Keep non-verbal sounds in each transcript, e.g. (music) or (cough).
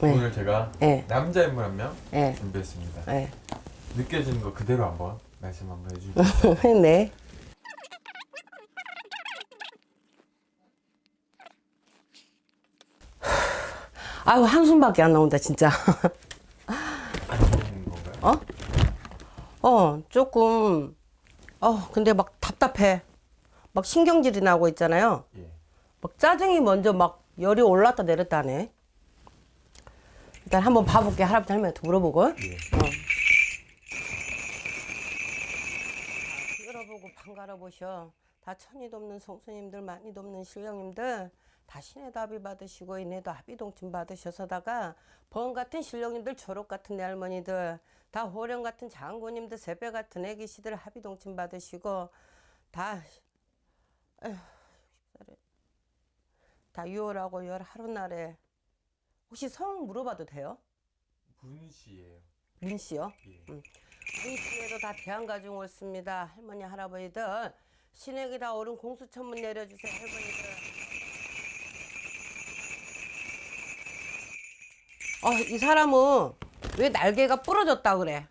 네. 오늘 제가 네. 남자 인물 한명 예. 준비했습니다. 예. 느껴지는 거 그대로 한번 말씀 한번 해주세요. (laughs) 네. (laughs) 아유 한숨밖에 안 나온다 진짜. (laughs) 안 좋은 건가요? 어? 어 조금 어 근데 막 답답해. 막 신경질이 나고 있잖아요. 예. 막 짜증이 먼저 막 열이 올랐다 내렸다 하네. 일단 한번 봐볼게 할아버지 할머니한테 물어보고. 예. 끌어보고 반가라 보셔. 다 천이 돕는 성수님들, 많이 돕는 신령님들, 다 신의 답이 받으시고 이내도 합의동침 받으셔서다가 번 같은 신령님들, 졸업 같은 내 할머니들, 다 호령 같은 장군님들, 세배 같은 애기시들 합의동침 받으시고 다 에휴, 다 6월하고 열 하루 날에 혹시 성 물어봐도 돼요? 문씨예요. 민 씨요? 예. 인시에도 다 대한가중 옳습니다. 할머니, 할아버지들. 신에게 다 오른 공수천문 내려주세요, 할머니들. 어, 이 사람은 왜 날개가 부러졌다 그래?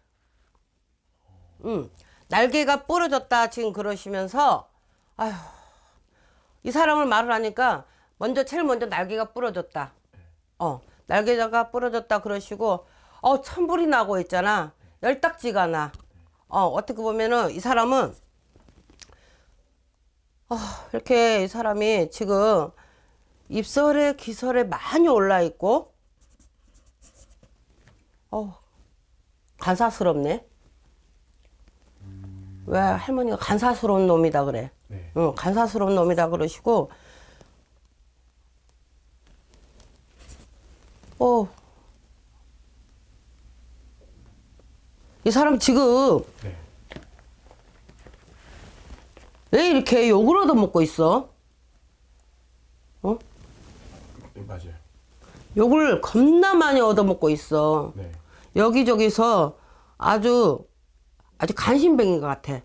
응. 날개가 부러졌다 지금 그러시면서, 아휴, 이 사람을 말을 하니까 먼저 제일 먼저 날개가 부러졌다. 어, 날개가 부러졌다 그러시고, 어, 천불이 나고 있잖아. 열딱지가 나. 어, 어떻게 보면은 이 사람은, 어, 이렇게 이 사람이 지금 입설에 기설에 많이 올라 있고, 어, 간사스럽네. 왜 할머니가 간사스러운 놈이다 그래. 네. 응, 간사스러운 놈이다 그러시고, 어, 이 사람 지금 네. 왜 이렇게 욕을 얻어먹고 있어? 어? 네, 맞아요. 욕을 겁나 많이 얻어먹고 있어. 네. 여기저기서 아주 아주 간신뱅인 것 같아.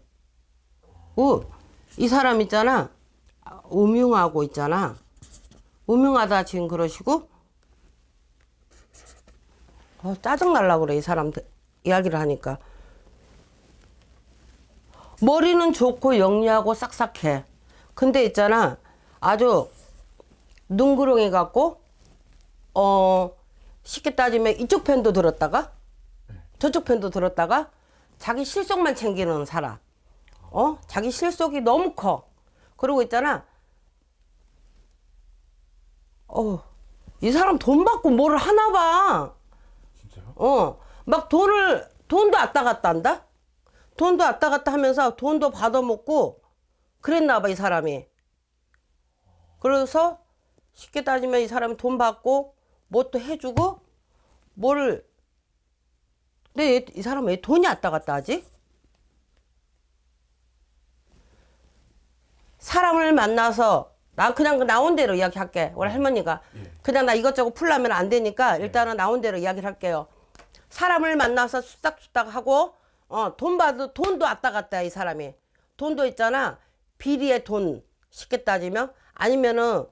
어, 이 사람 있잖아. 아, 음흉하고 있잖아. 음흉하다 지금 그러시고 어, 짜증 날라 그래 이 사람들 이야기를 하니까 머리는 좋고 영리하고 싹싹해. 근데 있잖아 아주 눈구렁이 같고 어 쉽게 따지면 이쪽 편도 들었다가 저쪽 편도 들었다가 자기 실속만 챙기는 사람. 어? 자기 실속이 너무 커. 그러고 있잖아. 어, 이 사람 돈 받고 뭐를 하나 봐. 어, 막 돈을, 돈도 왔다 갔다 한다? 돈도 왔다 갔다 하면서 돈도 받아먹고 그랬나 봐, 이 사람이. 그래서 쉽게 따지면 이 사람이 돈 받고 뭐또 해주고 뭐를 근데 얘- 이 사람 왜 돈이 왔다 갔다 하지? 사람을 만나서 나 그냥 그 나온 대로 이야기할게. 우리 할머니가 예. 그냥 나 이것저것 풀려면 안 되니까 일단은 나온 대로 이야기를 할게요. 사람을 만나서 수닥수닥 하고 어, 돈 받도 돈도 왔다 갔다 해, 이 사람이. 돈도 있잖아. 비리의 돈 쉽게 따지면 아니면은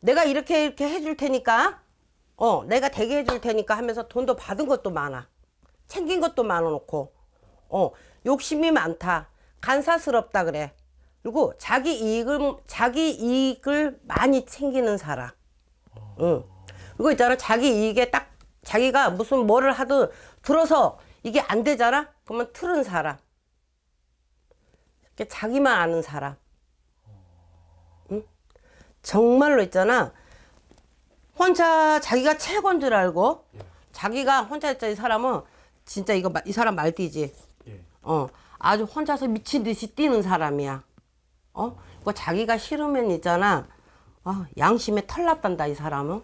내가 이렇게 이렇게 해줄 테니까 어 내가 되게 해줄 테니까 하면서 돈도 받은 것도 많아. 챙긴 것도 많아 놓고 어 욕심이 많다. 간사스럽다 그래. 그리고 자기 이익을 자기 이익을 많이 챙기는 사람. 응. 그리고 있잖아 자기 이익에 딱 자기가 무슨 뭐를 하든 들어서 이게 안 되잖아. 그러면 틀은 사람. 자기만 아는 사람. 응? 정말로 있잖아. 혼자 자기가 최고인 줄 알고 자기가 혼자 있자 이 사람은 진짜 이거 마- 이 사람 말띠지. 예. 어, 아주 혼자서 미친 듯이 뛰는 사람이야. 어? 그 자기가 싫으면 있잖아. 어, 양심에 털 났단다, 이 사람은.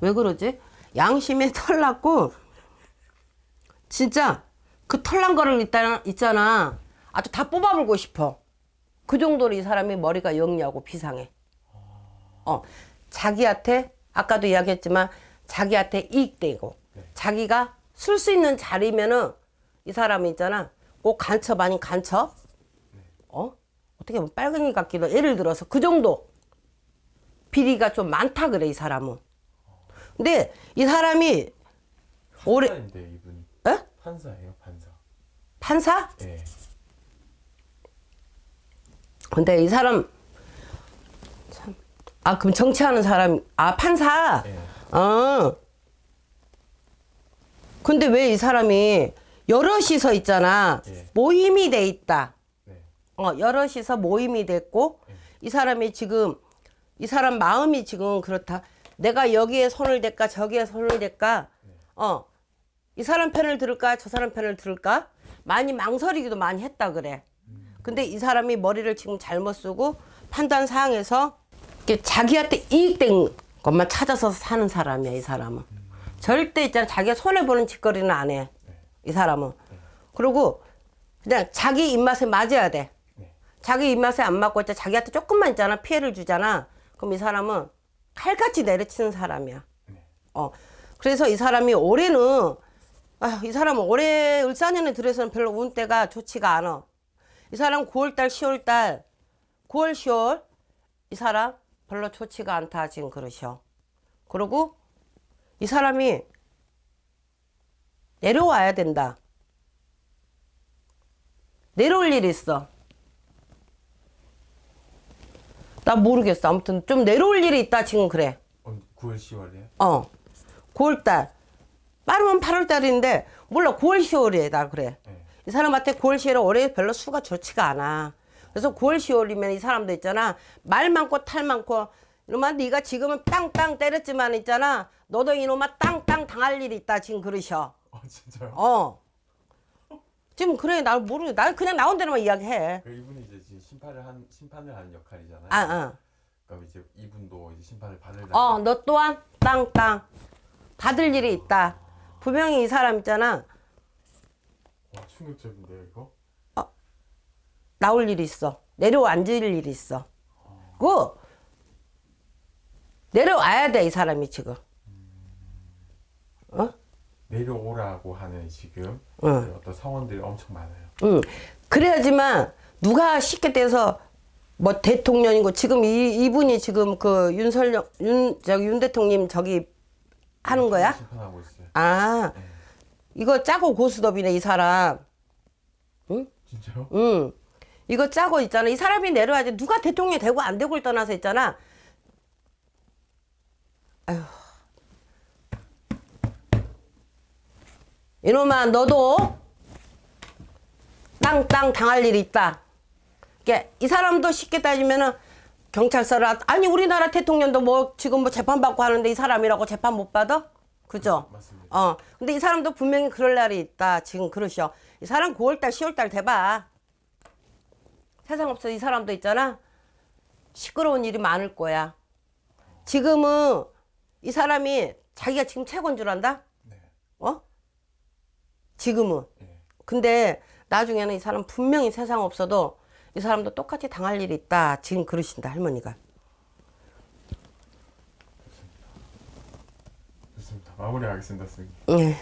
왜 그러지? 양심에 (laughs) 털 났고, 진짜 그 털난 거를 있다, 있잖아. 아주 다 뽑아물고 싶어. 그 정도로 이 사람이 머리가 영리하고 비상해. 어, 자기한테, 아까도 이야기했지만, 자기한테 이익되고, 자기가 쓸 수 있는 자리면은, 이 사람이 있잖아. 꼭 간첩 아닌 간첩? 어? 어떻게 보면 빨갱이 같기도, 예를 들어서 그 정도. 비리가 좀 많다 그래, 이 사람은. 근데 이 사람이 올해 판사인데 이분이 에? 판사예요 판사. 판사? 예. 근데 이 사람 참. 아 그럼 정치하는 사람 아 판사. 예. 어. 근데 왜 이 사람이 여럿이서 있잖아. 예. 모임이 돼 있다. 네. 어, 여럿이서 모임이 됐고, 이 사람이 지금, 이 사람 마음이 지금 그렇다. 내가 여기에 손을 댈까, 저기에 손을 댈까, 어, 이 사람 편을 들을까, 저 사람 편을 들을까, 많이 망설이기도 많이 했다 그래. 근데 이 사람이 머리를 지금 잘못 쓰고, 판단 사항에서 이렇게 자기한테 이익된 것만 찾아서 사는 사람이야, 이 사람은. 절대 있잖아, 자기가 손해 보는 짓거리는 안 해. 이 사람은. 그리고 그냥 자기 입맛에 맞아야 돼. 네. 자기 입맛에 안 맞고 있자 자기한테 조금만 있잖아 피해를 주잖아. 그럼 이 사람은 칼같이 내려치는 사람이야. 네. 어 그래서 이 사람이 올해는 아, 이 사람은 올해 을사년에 들어서는 별로 운때가 좋지가 않아. 이 사람 9월달, 10월달, 9월, 10월 이 사람 별로 좋지가 않다 지금 그러셔. 그리고 이 사람이 내려와야 된다. 내려올 일이 있어. 나 모르겠어. 아무튼 좀 내려올 일이 있다 지금 그래. 언 9월 10월이요? 어. 9월달. 빠르면 8월달인데 몰라 9월 10월이에 나 그래. 네. 이 사람한테 9월 10월에 올해 별로 수가 좋지가 않아. 그래서 9월 10월이면 이 사람도 있잖아. 말 많고 탈 많고 이놈아 네가 지금은 땅땅 때렸지만 있잖아. 너도 이놈아 땅땅 당할 일이 있다 지금 그러셔. 어 진짜요? 어. 지금 그래 나 모르. 나 그냥 나온 대로만 이야기해. 그 이분이 이제 심판을 한 심판을 하는 역할이잖아요. 아, 아. 그럼 이제 이분도 이제 심판을 받을 어, 너 또한 땅땅 받을 일이 있다. 분명히 이 사람 있잖아. 와 충격적인데요 이거? 나올 일이 있어. 내려앉을 일이 있어. 그 내려와야 돼 이 사람이 지금. 어? 내려오라고 하는 지금 응. 어떤 사원들이 엄청 많아요. 응. 그래야지만 누가 쉽게 돼서 뭐 대통령이고 지금 이 이분이 지금 그 윤석열 윤 저기 윤 대통령 저기 하는 거야? 심판하고 있어요. 아 네. 이거 짜고 고스톱이네 이 사람. 진짜요? 응. 이거 짜고 있잖아. 이 사람이 내려와야지. 누가 대통령이 되고 안 되고를 떠나서 있잖아. 아휴. 이놈아, 너도 땅땅 당할 일이 있다. 이게 이 사람도 쉽게 따지면은 경찰서라 아니 우리나라 대통령도 뭐 지금 뭐 재판 받고 하는데 이 사람이라고 재판 못 받아? 그죠? 맞습니다. 어. 근데 이 사람도 분명히 그럴 날이 있다. 지금 그러셔. 이 사람 9월달, 10월달 돼봐. 세상 없어. 이 사람도 있잖아. 시끄러운 일이 많을 거야. 지금은 이 사람이 자기가 지금 최고인 줄 안다? 네. 어? 지금은. 예. 근데 나중에는 이 사람 분명히 세상 없어도 이 사람도 똑같이 당할 일이 있다. 지금 그러신다, 할머니가. 좋습니다. 마무리하겠습니다, 선생님. 예.